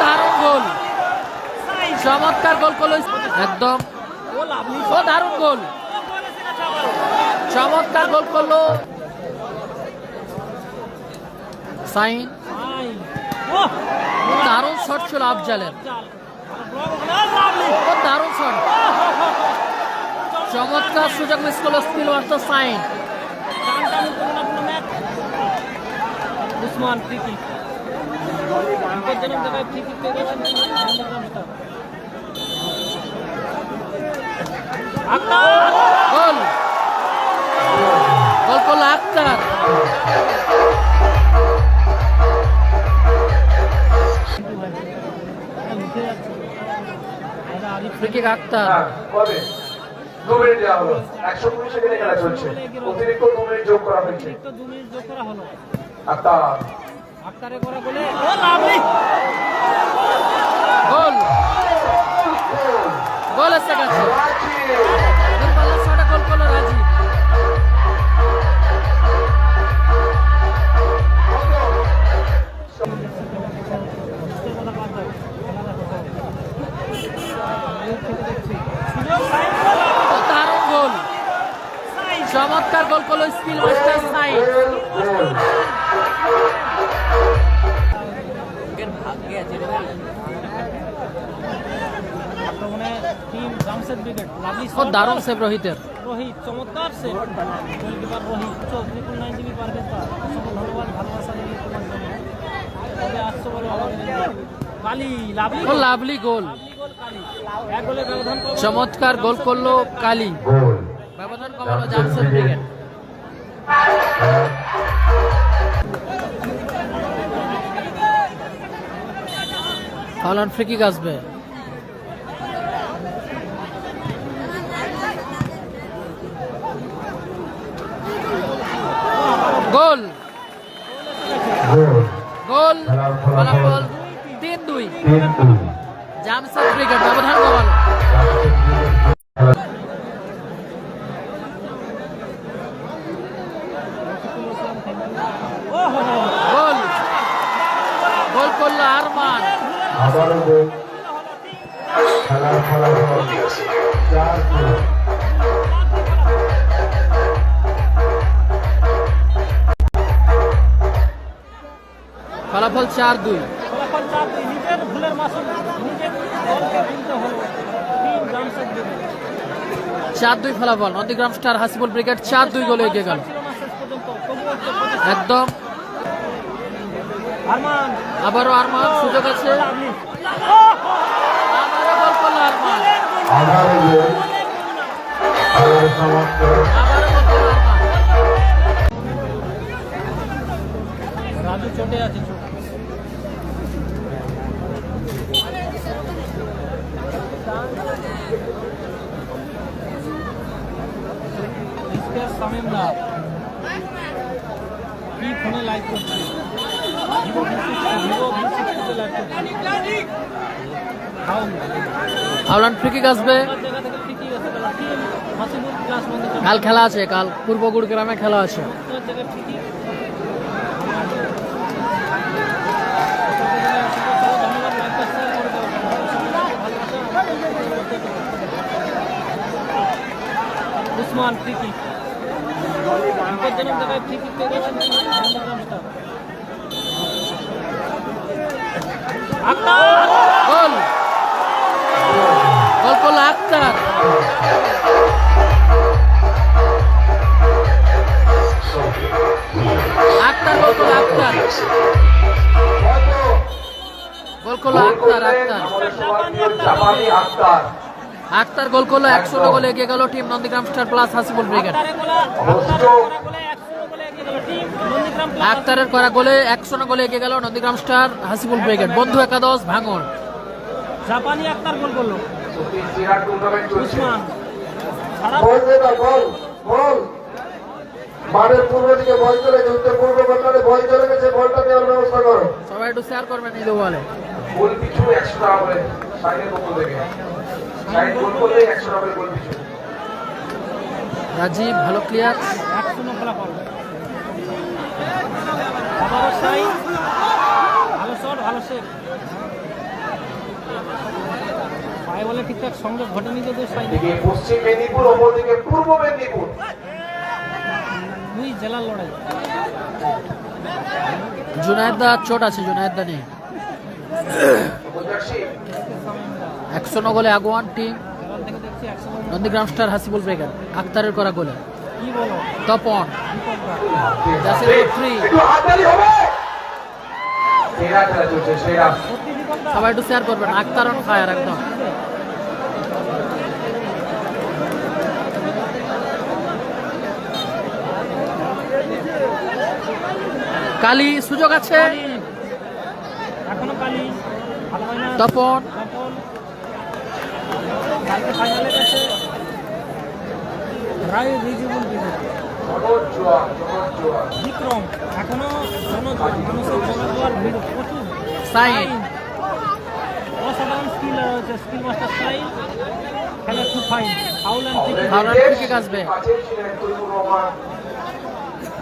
দারুণ গোল। চমৎকার গোল করল একদম। ও দারুণ গোল। চমৎকার গোল করল। সাইন। দারুণ শট ছিল আফজালের। ও দারুণ শট। চমৎকার সুযোগ মিস করল স্পিল সাইন। বিপজ্জনক জায়গায় গোল গোল করল আক্তার। কিক আক্তার। হ্যাঁ, কবে? দু মিনিট দেওয়া হলো। একশো কুড়ি সেকেন্ডে খেলা চলছে। অতিরিক্ত দু মিনিট যোগ করা হয়েছে। তো দু মিনিট যোগ করা হলো। আর তা আক্তারে করা বলে ও লাভলি। গোল। গোল এসে গেছে চমৎকার গোল করল স্কিল মাস্টার ও দারুণ সেভ রোহিতের। রোহিত চমৎকার save goalkeeper Rohit Chowdhury nine GB পারভেজদার অসংখ্য ধন্যবাদ ভালোবাসা দিলি তোমার জন্য তবে আসছো বলে কালি লাভলি লাভলি গোল। চমৎকার গোল করল কালি। ব্যবধান কমালো জামশেদ ব্রিগেড। কিক আসবে। গোল। গোল। ফলাফল তিন দুই। জামশেদ ব্রিগেড ব্যবধান কমালো। ফলাফল চার দুই। ফলাফল চার দুই। নিজের ভুলের মাসুল নিজের দলকে ভুলতে হলো টিম জামশেদ চার দুই। ফলাফল। নন্দীগ্রাম স্টার হাসিবুল ব্রিগেড চার দুই গোলে এগিয়ে গেল। একদম। আবারও আরমান সুযোগ আছে। লাভলি আবারও গোল করল আরমান আবারও গোল খেলার সমাপ্ত আবারও গোল করল আরমান রাজু চোটে আছে চোট ইস্তের সামিম দা কি ফোনে লাইভ করছে Vivo V sixty Vivo V সিক্সটিতে live করছে খাও ফাউলান ফ্রি কিক আসবে হাসিবুল ক্লাস বন্ধ কাল খেলা আছে কাল পূর্বগুড় গ্রামে খেলা আছে। উসমান ফ্রিকি বিপজ্জনক জায়গায় ফ্রিকি পেয়ে গেছেন। আক্তার! গোল গোল করল আক্তার আক্তার! গোল করল আক্তার গোল করল আক্তার আক্তার আক্তার। আক্তার গোল করল একশো গোলে এগিয়ে গেল team Nandigram star plus Hasibul brigade. আক্তারে গোলা আক্তারে করা গোলে 100 গোলে এগিয়ে গেল টিম নন্দীগ্রাম প্লাস আক্তারের করা গোলে একশো গোলে এগিয়ে গেল নন্দীগ্রাম স্টার হাসিবুল ব্রিগেড। বন্ধু একাদশ ভাঙড় জাপানি আক্তার গোল করল। সিরাট টুর্নামেন্ট চলছে উসমান সারা বল দে না, বল বল। মাঠের পূর্ব দিকে বল চলে গেছে পূর্ব কর্নারে বল চলে গেছে বলটা দেওয়ার ব্যবস্থা করো। সবাই একটু শেয়ার করবেন এই বলে। গোল পিছু একশো টাকা রাজীব ভালো ক্লিয়ার ভালো শট ভালো শেখ পায়ে বলে ঠিকঠাক সংযোগ ঘটেনি দুই চোট আছে জুনায়দা নেই একশো ন গোলে আগুয়ান team Nandigram star Hasibul breaker আক্তারের করা গোলে। তপন সবাই একটু শেয়ার করবেন আক্তার অন ফায়ার একদম। কালি সুযোগ আছে। তপন। কালকে ফাইনালে গেছে রায় রিজিবুল বিক্রম এখনও জনজোয়ার মানুষের জনজোয়ার ভিড় প্রচুর সাইন। অসাধারণ স্কিল রয়েছে স্কিল মাস্টার সাইন। খেলা খুব ফাইন ফাউল অ্যান্ড ক্রিকেট আসবে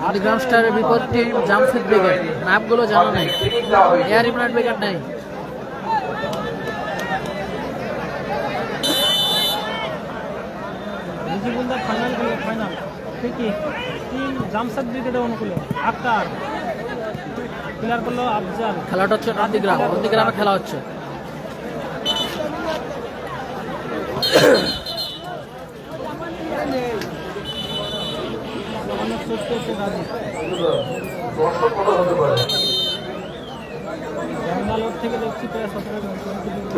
নন্দীগ্রাম স্টারের বিপদ টিম জামশেদ ব্রিগেড নামগুলো জানা নেই। এয়ার ইমরান ব্রিগেড নেই। দা ফাইনাল খেলে ফাইনাল ঠিকই তিন জামশেদ ব্রিগেডের অনুকূলে। আক্তার। প্লেয়ার করল আফজাল। খেলাটা হচ্ছে নন্দীগ্রাম। নন্দীগ্রামে খেলা হচ্ছে। থেকে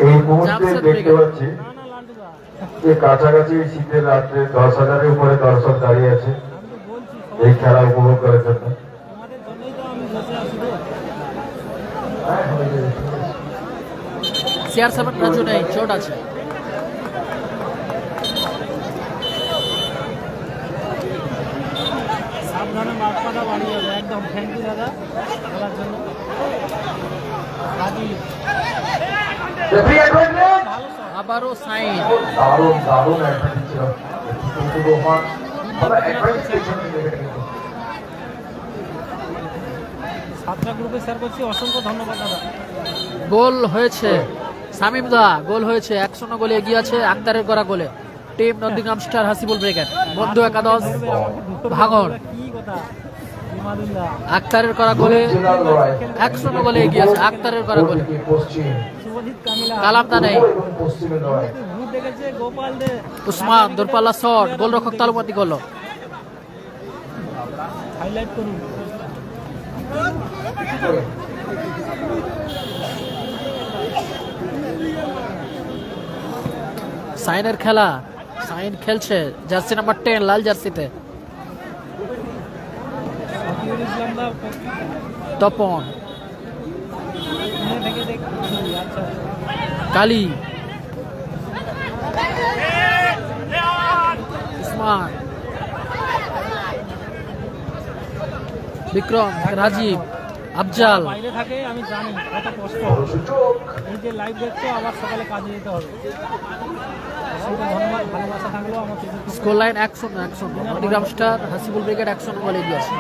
এই মুহূর্তে দেখতে পাচ্ছি যে কাছাকাছি শীতের রাত্রে দশ হাজারের উপরে দর্শক দাঁড়িয়ে আছে। এই খেলা উপভোগ করার জন্য। সিআর সেভেন রাজু নেই চোট আছে। সাবধানে মাঠ পাতা বাড়ি যাবে একদম থ্যাংক ইউ দাদা জন্য। রাজি। আবারও সাইন। দারুণ দারুণ ছিল ভালো সাতটা গ্রুপে শেয়ার করছি অসংখ্য ধন্যবাদ দাদা। গোল হয়েছে। সামিম দা গোল হয়েছে। একশো ন গোলে এগিয়ে আছে আক্তারের করা গোলে। Team Nandigram star Hasibul brigade বন্ধু একাদশ ভাঙর কি কথা ইমাদুল্লাহ আক্তারের করা গোলে। একশো ন গোলে এগিয়ে আছে আক্তারের করা গোলে। উসমান দূরপাল্লা শট গোলরক্ষক তালুমাতি করল হাইলাইট করুন। সাইনের খেলা সাইন খেলছে জার্সি নাম্বার টেন লাল জার্সিতে। তপন। কালি। উসমান বিক্রম রাজীব আফজাল। বাইরে থাকে আমি জানি কত কষ্ট। বড় সুযোগ এই যে লাইভ দেখছ আবার সকালে কাজে যেতে হবে। অসংখ্য ধন্যবাদ ভালোবাসা থাকল আমার ফেসবুক স্কোর লাইন একশো একশো না। নন্দীগ্রাম স্টার হাসিবুল ব্রিগেড একশো ন গোলে এগিয়ে আছে।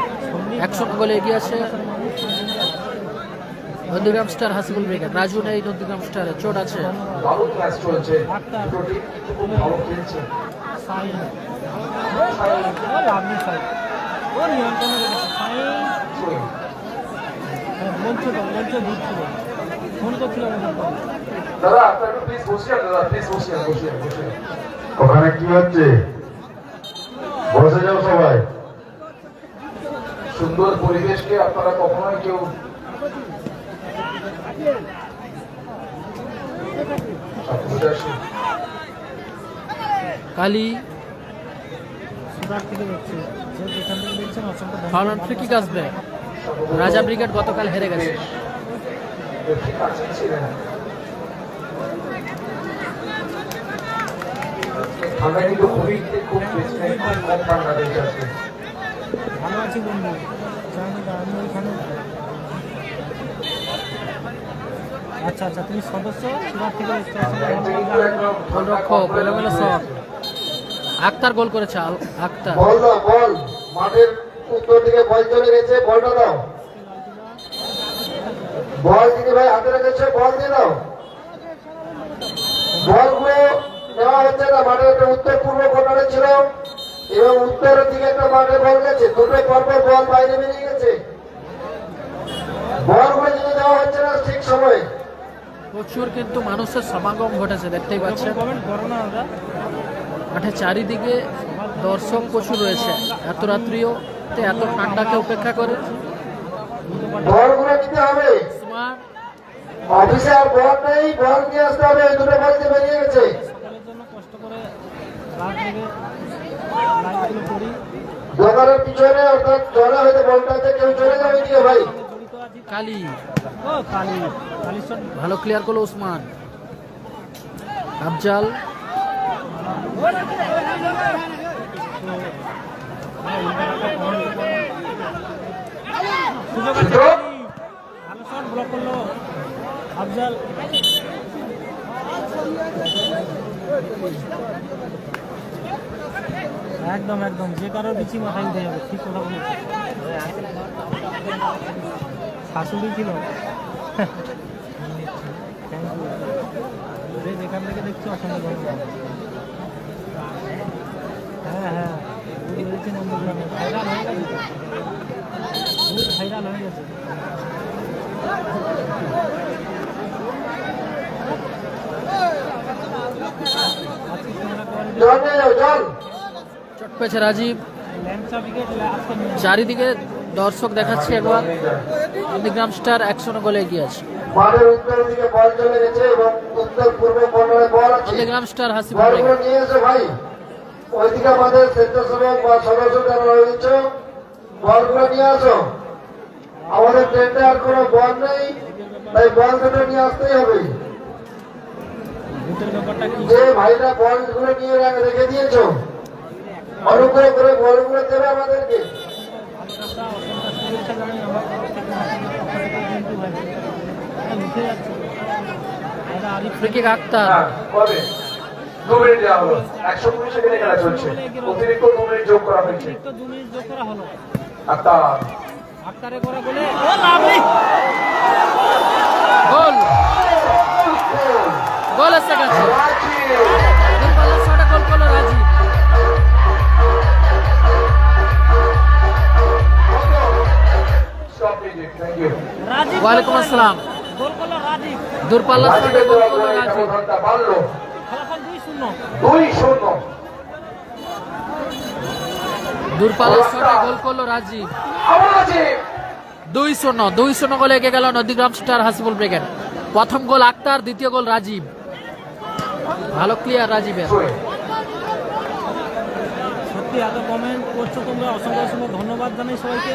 একশো ন গোলে এগিয়ে আছে। নন্দীগ্রাম স্টার হাসিবুল ব্রিগেড রাজু নেই নন্দীগ্রাম স্টারে চোট আছে। ওখানে কি হচ্ছে? বসে যাও সবাই। সুন্দর পরিবেশকে আপনারা কখনোই কেউ বুঝে আসুন। কালি সুরাট থেকে দেখছি যে যেখান থেকে দেখছেন অসংখ্য কিক আসবে রাজা ব্রিগেড গতকাল হেরে গেছে। ঠান্ডা কিন্তু খুবই খুব ঠান্ডা আছে আছি বন্ধু। আমি আচ্ছা আচ্ছা তুমি সদস্য গোলরক্ষক এলোমেলো শট আক্তার গোল করেছে আক্তার। বল দাও বল। মাঠের উত্তর দিকে বল চলে গেছে বলটা দাও বল দিদি ভাই হাতে রেখেছে বল দিয়ে দাও। বলগুলো নেওয়া হচ্ছে না মাঠে একটা উত্তর পূর্ব কর্নারে ছিল। এবং উত্তরের দিকে একটা মাঠে বল গেছে দুটো পরপর বল বাইরে বেরিয়ে গেছে। বলগুলো যদি দেওয়া হচ্ছে না ঠিক সময়ে। প্রচুর কিন্তু মানুষের সমাগম ঘটেছে দেখতেই পাচ্ছেন। মাঠে চারিদিকে দর্শক প্রচুর রয়েছে। এত রাত্রিও এত ঠান্ডাকে উপেক্ষা করে। বলগুলো হবে। বল নেই বল নিয়ে আসতে দুটো বেরিয়ে গেছে। দোকানের পিছনে অর্থাৎ জলে হয়তো বলটা কেউ চলে যাবে ভাই। কালি। ও কালী। কালীর শট ভালো ক্লিয়ার করল উসমান আফজাল। সুযোগ আছে ভালো শট ব্লক করল। আফজাল। একদম একদম। যে কারোর পিছিয়ে মাথায় উঠে যাবে ঠিক কথা বলেছে। শাশুড়ি ছিল Thank you. যে যেখান থেকে দেখছি অসংখ্য ধন্যবাদ হ্যাঁ হ্যাঁ বুঝতে পেরেছি নন্দগ্রামে ভাইরাল হয়ে গেছে তো। বহুত ভাইরাল হয়ে গেছে আজকে ক্যামেরা কোয়ালিটি জল নিয়ে যাও জল চট পেয়েছে রাজীব ল্যান্সা উইকেট আজকে নিয়ে চারিদিকে দর্শক দেখাচ্ছে একবার। নন্দীগ্রাম স্টার একশো গোলে এগিয়ে আছে। নন্দীগ্রাম স্টার বলগুলো নিয়ে এসো ভাই ওইদিকে আমাদের স্বেচ্ছাসেবক বা সদস্য যারা রয়েছে বলগুলো নিয়ে আসো। আমাদের ট্রেন্ডে আর কোনো বল নেই তাই বল দুটো নিয়ে আসতেই হবে। যে ভাইরা বলগুলো নিয়ে রেখে- রেখে দিয়েছ অনুগ্রহ করে বলগুলো দেবে আমাদেরকে। অসংখ্য শুভেচ্ছা জানাই আমার কিন্তু ভাই যাচ্ছে। আরিফ আক্তার হ্যাঁ, কবে? দু মিনিট দেওয়া হলো। একশো কুড়ি সেকেন্ডে খেলা চলছে। অতিরিক্ত দু মিনিট যোগ করা হয়েছে তো দু মিনিট যোগ করা হলো। আত্মা আটকারে করা বলে ও লাভলি! গোল। গোল এসে গেছে দুই শূন্য। দূরপাল্লার শটে গোল করল রাজীব দুই শূন্য। দুই শূন্য গোলে এগিয়ে গেল নদীগ্রাম স্টার হাসিবুল ব্রিগেড। প্রথম গোল আক্তার দ্বিতীয় গোল রাজীব ভালো ক্লিয়ার রাজীবের সত্যি এত কমেন্ট করছ তোমরা। অসংখ্য অসংখ্য ধন্যবাদ জানাই সবাইকে।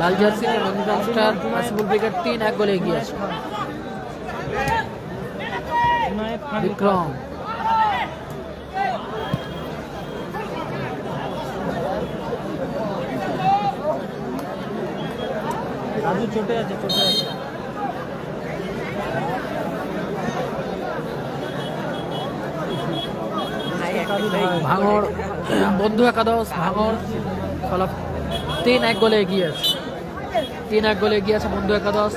লাল জার্সি নিয়ে নন্দীগ্রাম স্টার হাসিবুল ব্রিগেড তিন এক গোলে এগিয়ে আছে। বিক্রম। রাজু চটে আছে চটে আছে। ভাঙর বন্ধু একাদশ ভাঙর ফলাফল তিন এক গোলে এগিয়ে আছে। তিন এক গোলে গিয়েছে বন্ধু একাদশ।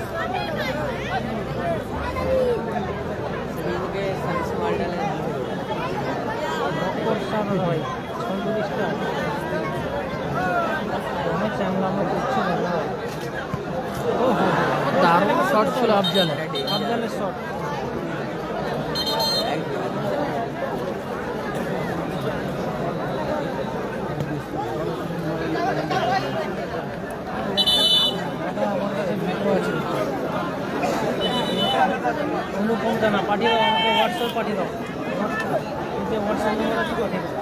দারুণ শট ছিল আফজালের। আফজালের শট অনুপম জানা পাঠিয়ে দাও আমাকে হোয়াটসঅ্যাপ পাঠিয়ে দাও। হোয়াটসঅ্যাপ নম্বর আছে পাঠিয়ে দাও।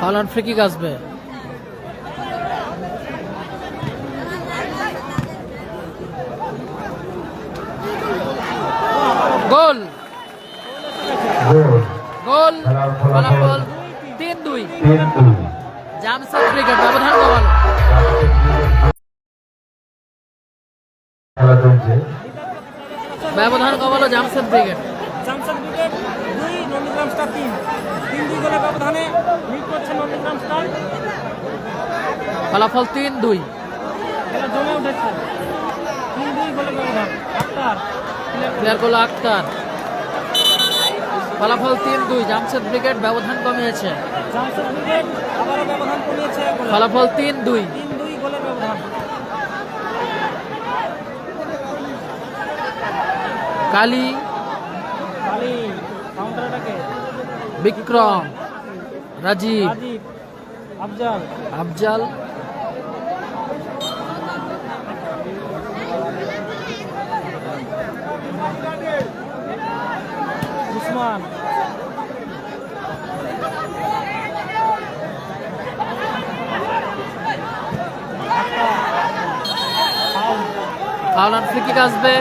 ফালান ফ্রিকিক আসবে। গোল। গোল। ফলাফল তিন দুই। জামশেদ ব্রিগেড ব্যবধান কমালো জামশেদ ব্রিগেড। জামশেদ ব্রিগেড দুই নন্দীগ্রাম স্টার তিন। তিন দুই গোলের ব্যবধানে লিড করছে নন্দীগ্রাম স্টার। ফলাফল তিন দুই। খেলা জমে উঠেছে। তিন দুই গোলের ব্যবধান। আক্তার প্লেয়ার করল আক্তার। ফলাফল তিন দুই। জামশেদ ব্রিগেড ব্যবধান কমিয়েছে। জামশেদ ব্রিগেড আবারও ব্যবধান কমিয়েছে। ফলাফল তিন দুই তিন দুই গোলের ব্যবধান কালী বিক্রম রাজীব আফজাল। আফজাল। উসমান। ফাউলার ফ্রি কিক আসবে।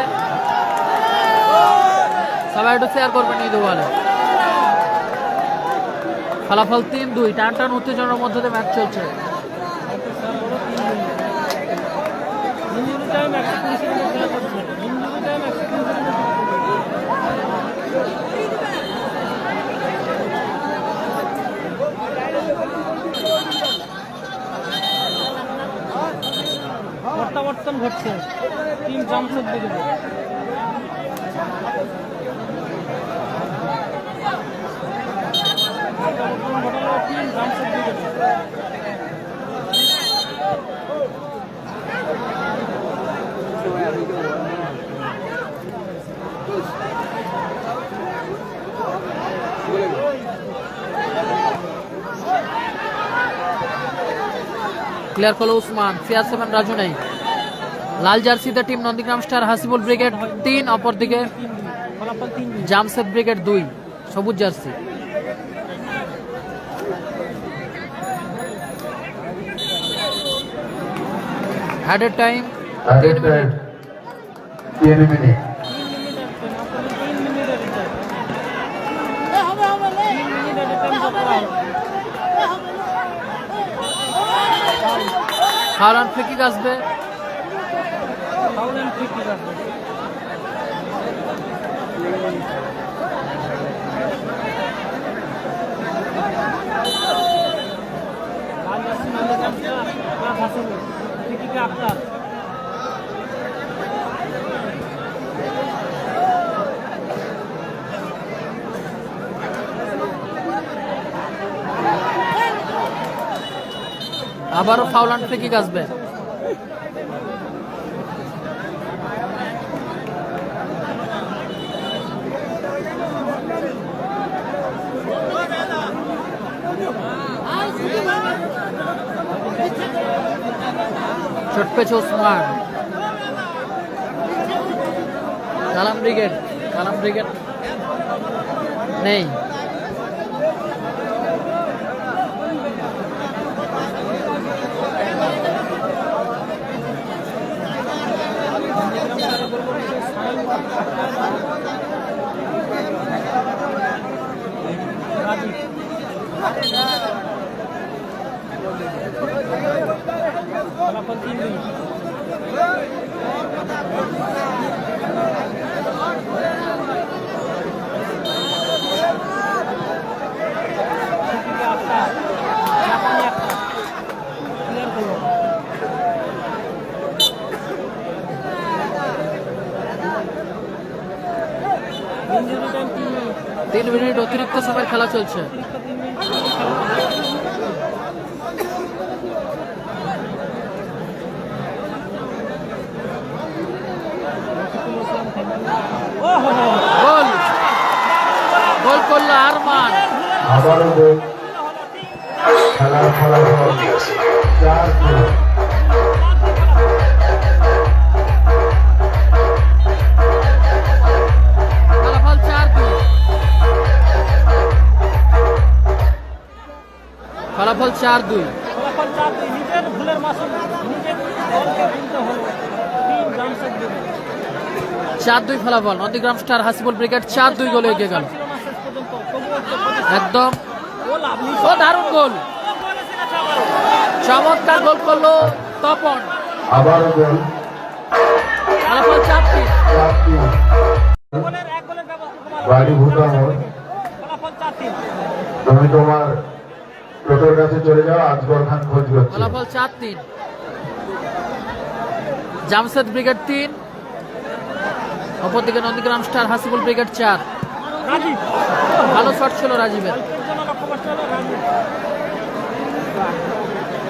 সবাই একটু শেয়ার করবেন এই দুবারে ফলাফল তিন দুই, টান টান উত্তেজনার মধ্যে ম্যাচ চলছে। প্রত্যাবর্তন ঘটছে টিম জামশেদ দিকে। ক্লিয়ার করল উসমান সিয়ার সেভেন রাজু নেই। লাল জার্সিতে team Nandigram star Hasibul brigade তিন, অপরদিকে জামশেদ ব্রিগেড দুই, সবুজ জার্সি। মিনিট তিন মিনিট ফাউলার ফ্রি কিক আসবে ফাউল অ্যান্ড ফ্রি কিক আসবে লাল jersey Nandigram star plus Hasibul free কিকে Akhtar আবারও ফাউলার ফ্রি কিক আসবে চট পেছে ওসমান কালাম ব্রিগেড কালাম ব্রিগেড নেই। তিন মিনিট অতিরিক্ত সময় খেলা চলছে। গোল। গোল করল আরমান। আবারও খেলার ফলাফল। চার দুই। চার দুই নিজের ভুলের মাসুল নিজের দলকে ভুলতে হলো তিন জামশেদ দেবে চার দুই ফলাফল নন্দীগ্রাম স্টার হাসিবুল ব্রিগেড চার দুই গোলে এগিয়ে গেল। একদম। ও দারুণ গোল। চমৎকার গোল করল তপন। আবারও গোল। ফলাফল বাড়ি তুমি তোমার টোটোর কাছে চলে যাও আজগর খান খোঁজ করছে। ফলাফল চার তিন। জামশেদ ব্রিগেড তিন। অপরদিকে নন্দীগ্রাম স্টার হাসিবুল ব্রিগেড চার। ভালো শট ছিল রাজীবের।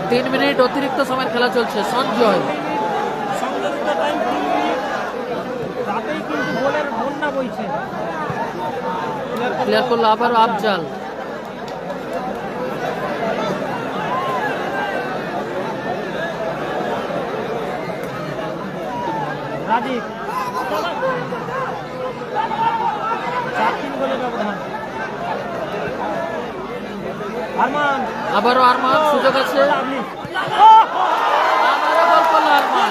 তিন মিনিট অতিরিক্ত সময়ের খেলা চলছে, সঞ্জয়। ক্লিয়ার করল আবারও আফজাল। রাজীব। চার তিন গোলে ব্যবধান। আরমান। আবারও আরমান সুযোগ আছে। আবারও গোল করল আরমান।